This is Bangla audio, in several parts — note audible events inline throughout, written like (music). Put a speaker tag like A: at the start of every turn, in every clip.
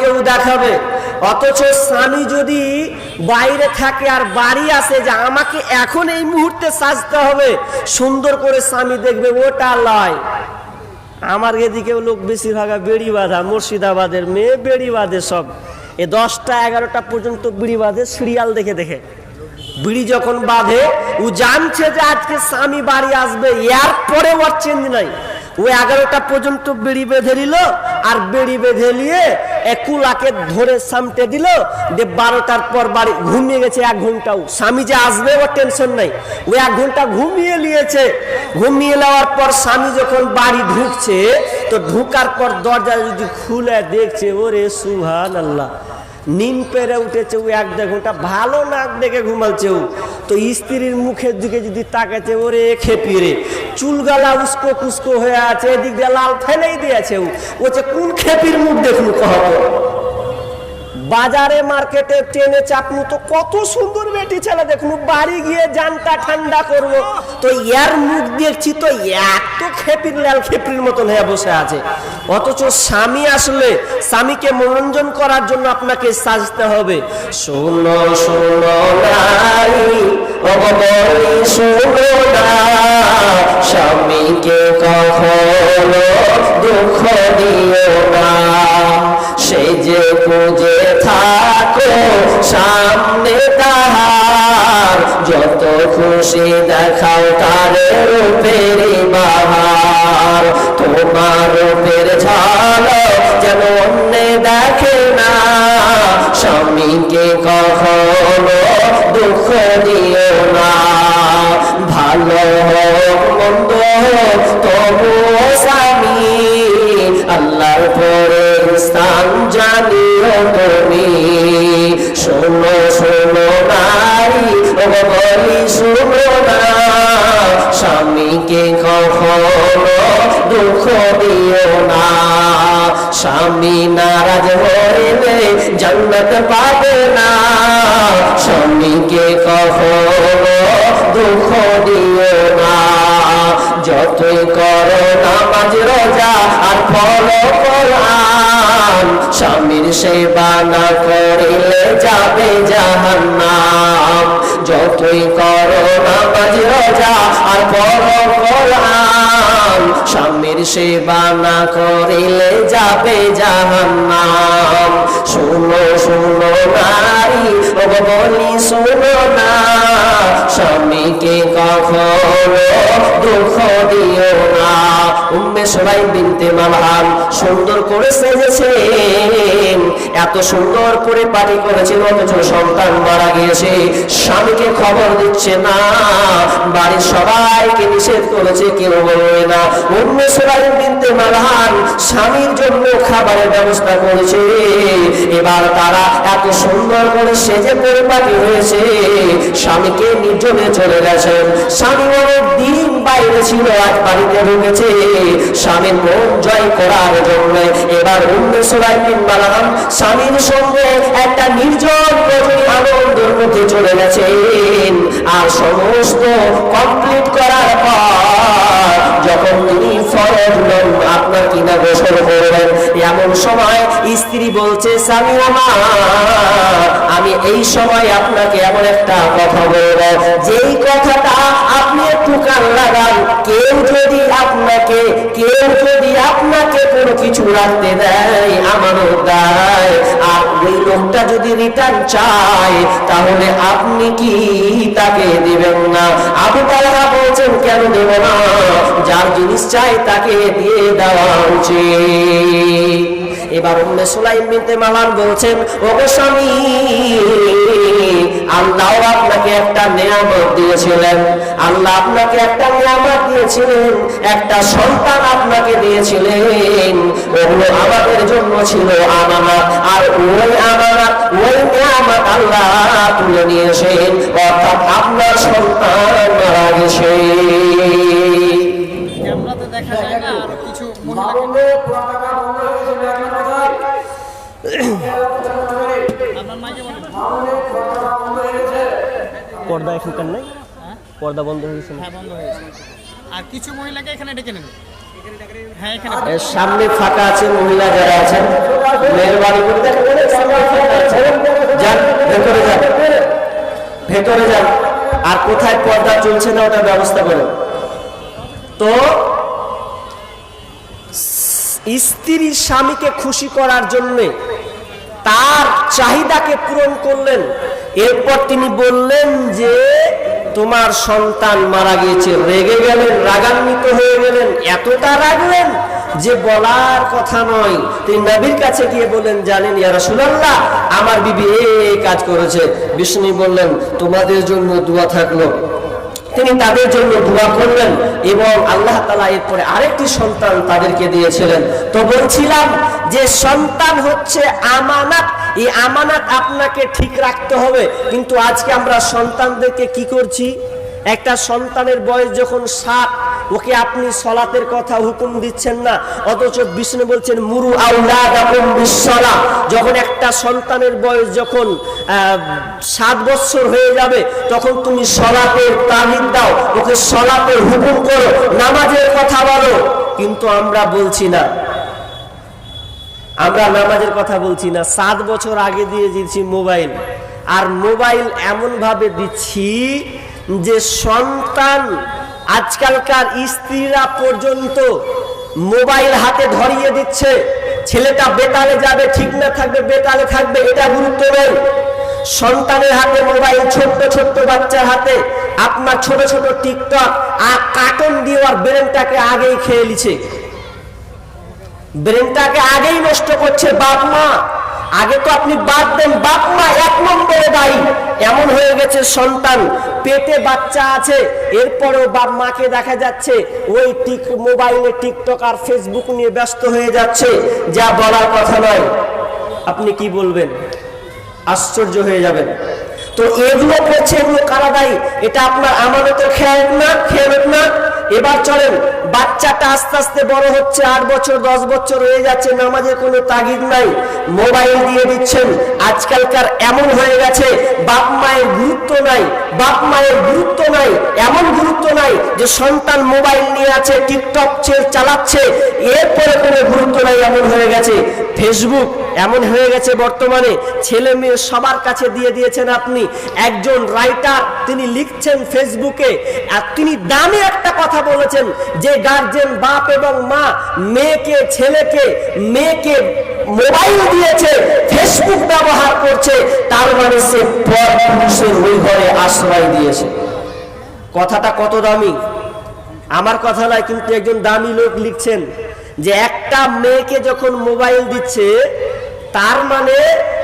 A: কেউ দেখাবে। অথচ স্বামী যদি বাইরে থাকে আর বাড়ি যে আমাকে এখন এই মুহূর্তে সাজতে হবে, সুন্দর করে স্বামী দেখবে, ওটা লয় আমার এদিকেও লোক বেশিরভাগ বেড়ি বাঁধা মুর্শিদাবাদের মেয়ে বেড়ি বাঁধে সব। এ দশটা এগারোটা পর্যন্ত বিড়ি বাঁধে সিরিয়াল দেখে দেখে। বিড়ি যখন বাঁধে, ও জানছে যে আজকে স্বামী বাড়ি আসবে, এর পরে ওর চেঞ্জ নাই। ও এগারোটা পর্যন্ত বেড়ি বেঁধে নিল আর বেড়ি বেঁধে নিয়ে একুলাকে ধরে সামটে দিল। যে বারোটার পর বাড়ি ঘুমিয়ে গেছে, এক ঘন্টাও। স্বামী যে আসবে, ওর টেনশন নাই। ও এক ঘণ্টা ঘুমিয়ে নিয়েছে। ঘুমিয়ে নেওয়ার পর স্বামী যখন বাড়ি ঢুকছে, তো ঢুকার পর দরজা যদি খুলে দেখছে, ওরে সুহান আল্লাহ নিম পেরে উঠেছে ও এক দেড় ঘণ্টা। ভালো নাক দেখে ঘুমাচ্ছে ও। তো স্ত্রীর মুখের দিকে যদি তাকাচ্ছে, ওরে খেপি রে। চুলগালা উস্কো কুস্কো হয়ে আছে, এদিক দিয়ে লাল ফেলেই দিয়েছে ও। বলছে, কোন খেপির মুখ দেখুন কহ বাজারে মার্কেটে ট্রেনে চাপনু তো কত সুন্দর বেটি ছেলে দেখুন, বাড়ি গিয়ে জানটা ঠান্ডা করব তো ইয়ার মুখ দেখছি তো এত খেপির লাল খেপির মতন হয়ে বসে আছে। অথচ স্বামী আসলে স্বামীকে মনোরঞ্জন করার জন্য আপনাকে সাজতে হবে। শোনো শোনো স্বামীকে কখনো দুঃখ দিও না। সেই যে খুঁজে থাকো, সামনে তাহার। যত খুশি দেখাও তার রূপের বাহার। তোমার রূপের ঝলক যেন অন্য দেখে না। স্বামীকে কখনো দুঃখ দিও না। ভালো হোক, মন্দ হোক, তবুও স্বামী। আল্লাহর পরে স্থান জানিও তুমি শোনো শোনো নারী, ও বলি, শোনো না। স্বামীকে কখনো দুঃখ দিও না। স্বামী নারাজ হইলে জন্নত পাবে না। স্বামীকে কখনো দুঃখ দিও না। যতই করো নামাজ রোজা আর ফলো কোরআন। স্বামীর সেবা না করিলে যাবে জাহান্নাম। যতই করো নামাজ, রোজা আর ফলো কোরআন। স্বামীর সেবা না করিলে যাবে জাহান্নাম। শুনো শুনো নারী, ও বলি শুনো না। স্বামীকে কখনো দুঃখ দিও না। উম্মে সবাই বিনতে মালহান সুন্দর করে সেজেছেন এত সুন্দর করে পার্টি করেছেন অথচ সন্তান মারা গিয়েছে। স্বামীকে খবর দিচ্ছে, না, বাড়ির সবাইকে নিষেধ করেছে, কেউ বলবে না। উম্মে সবাই বিনতে মালহান স্বামীর জন্য খাবারের ব্যবস্থা করেছে। এবার তারা এত সুন্দর করে সেজে পরিপাটি হয়েছে। স্বামীকে নির্জনে চলে গেছেন। স্বামী অনেক দিন বাইরে ছিল, আজ বাড়িতে ঢুকেছে। স্বামীর মন জয় করার জন্য এবার সুলাইমিন বালাম স্বামীর সঙ্গে একটা নির্জন আনন্দের মধ্যে চলে গেছেন। আর সমস্ত কমপ্লিট করার পর যখন তিনি ফরজ আপনার কিনা গোসল করবেন? এমন সময় স্ত্রী বলছে, স্বামী আমি এই সময় আপনাকে এমন একটা কথা বলব। যেই কথাটা আপনি একটু কান লাগান, কেউ যদি আপনাকে, কেউ যদি আপনাকে কোনো কিছু রাখতে দেয়, আমার দেয়। ওই লোকটা যদি রিটার্ন চায়, তাহলে আপনি কি তাকে দেবেন না? আবু তালহা বলছেন, কেন দেব না? যার জিনিস চাই তাকে দিয়ে দেওয়া উচিত। এবার উম্মে সুলাইম বিনতে মালান বলছেন ওগো স্বামী আল্লাহ আপনাকে একটা নিয়ামত দিয়েছিলেন। আল্লাহ আপনাকে একটা নিয়ামত দিয়েছিলেন একটা সন্তান আপনাকে দিয়েছিলেন। ওগুলো আমাদের জন্য ছিল আমানত আর ওই আমানত ওই নিয়ামত আল্লাহ তুলে নিয়েছেন। অর্থাৎ আপনার সন্তান মারা গেছে।
B: দেখা যায় না আরও কিছু মহিলা (coughs)
A: পর্দা এখানকার নাই? পর্দা বন্ধ
B: হ্যাঁ বন্ধ হয়েছে আর কিছু মহিলাকে এখানে ডেকে নেন হ্যাঁ এখানে
A: সামনে ফাঁকা আছে মহিলা যারা আছেন। মেহরবানি করে। যান ভেতরে যান। ভেতরে যান। আর কোথায় পর্দা চলছে না ওটা ব্যবস্থা করেন তো স্ত্রী স্বামীকে খুশি করার জন্য তার চাহিদাকে পূরণ করলেন। এরপর তিনি বললেন যে, তোমার সন্তান মারা গিয়েছে, রেগে গেলেন, রাগান্বিত হয়ে গেলেন, এতটা রাগলেন যে বলার কথা নয়। তিনি নবীর কাছে গিয়ে বললেন, জানেন ইয়া রাসূলুল্লাহ, আমার বিবি এই কাজ করেছে। বিষ্ণু বললেন, তোমাদের জন্য দোয়া থাকল। তিনি তাদের জন্য দোয়া করলেন এবং আল্লাহ তালা এরপরে আরেকটি সন্তান তাদেরকে দিয়েছিলেন। তো বলছিলাম যে সন্তান হচ্ছে আমানাত। এই আমানাত আপনাকে ঠিক রাখতে হবে। কিন্তু আজকে আমরা সন্তানদেরকে কি করছি? একটা সন্তানের বয়স যখন সাত ওকে আপনি সলাতের কথা হুকুম দিচ্ছেন না, অথচ বিষ্ণু বলছেন, মুরু আউলাদাকুম যখন একটা সন্তানের বয়স যখন সাত বছর হয়ে যাবে, তখন তুমি সলাতের তালিম দাও, ওকে সলাতের হুকুম করো, নামাজের কথা বলো। কিন্তু আমরা বলছি না। আমরা নামাজের কথা বলছি না। সাত বছর আগে দিয়ে দিচ্ছি মোবাইল। আর মোবাইল এমন ভাবে দিচ্ছি যে সন্তান আজকালকার স্ত্রীরা পর্যন্ত মোবাইল হাতে ধরিয়ে দিচ্ছে। ছেলেটা বেতালে যাবে, ঠিক না থাকবে, বেতালে থাকবে, এটা গুরুত্ব নেই। সন্তানের হাতে মোবাইল, ছোট্ট ছোট্ট বাচ্চার হাতে। আপনার ছোট ছোট টিকটক আর কার্টুন দিয়ে আর ব্রেনটাকে আগেই খেয়ে নিছে ব্রেনটাকে আগেই নষ্ট করছে বাপ মা। আগে তো আপনি বাদ দেন, বাপ মা এক নম্বরে দায়ী। এমন হয়ে গেছে সন্তান, পেটে বাচ্চা আছে, এরপরেও বাপ মাকে দেখা যাচ্ছে, ওই টিক, মোবাইলে টিকটক আর ফেসবুক নিয়ে ব্যস্ত হয়ে যাচ্ছে, যা বলার কথা নয়। আপনি কি বলবেন? আশ্চর্য হয়ে যাবেন। তো এগুলো করছে এগুলো কারা দায়ী? এটা আপনার আমানতের খেয়াল না? খেয়াল না? এবার চলেন, বাচ্চাটা আস্তে আস্তে বড় হচ্ছে, আট বছর, দশ বছর হয়ে যাচ্ছে, নামাজের কোনো তাগিদ নাই, মোবাইল দিয়ে দিচ্ছেন, আজকালকার এমন হয়ে গেছে, বাপ মায়ের গুরুত্ব নাই, বাপ মায়ের গুরুত্ব নাই, এমন গুরুত্ব নাই যে সন্তান মোবাইল নিয়ে আছে, টিকটক চালাচ্ছে, এরপরে কোনো গুরুত্ব নাই, এমন হয়ে গেছে, ফেসবুক এমন হয়ে গেছে বর্তমানে, ছেলে মেয়ে সবার কাছে দিয়ে দিয়েছেন আপনি। একজন রাইটার তিনি লিখছেন ফেসবুকে, আর তিনি দামে একটা কথা বলেছেন যে গার্জেন বাপ এবং মা, মেয়েকে, ছেলেকে, মেয়েকে মোবাইল দিয়েছে ফেসবুক ব্যবহার করছে, তার মানে সে পর পুরুষের ওই ঘরে আশ্রয় দিয়েছে। কথাটা কত দামি? আমার কথা নয়, কিন্তু একজন দামি লোক লিখছেন যে, একটা মেয়েকে যখন মোবাইল দিচ্ছে তার মানে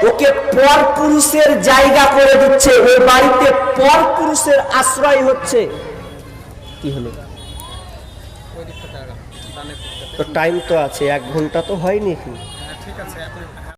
A: ওকে পর পুরুষের জায়গা করে দিচ্ছে। ওই বাড়িতে পর পুরুষের আশ্রয় হচ্ছে। কি হলো। তো টাইম তো আছে এক ঘণ্টা তো হয়নি
B: হ্যাঁ এখন।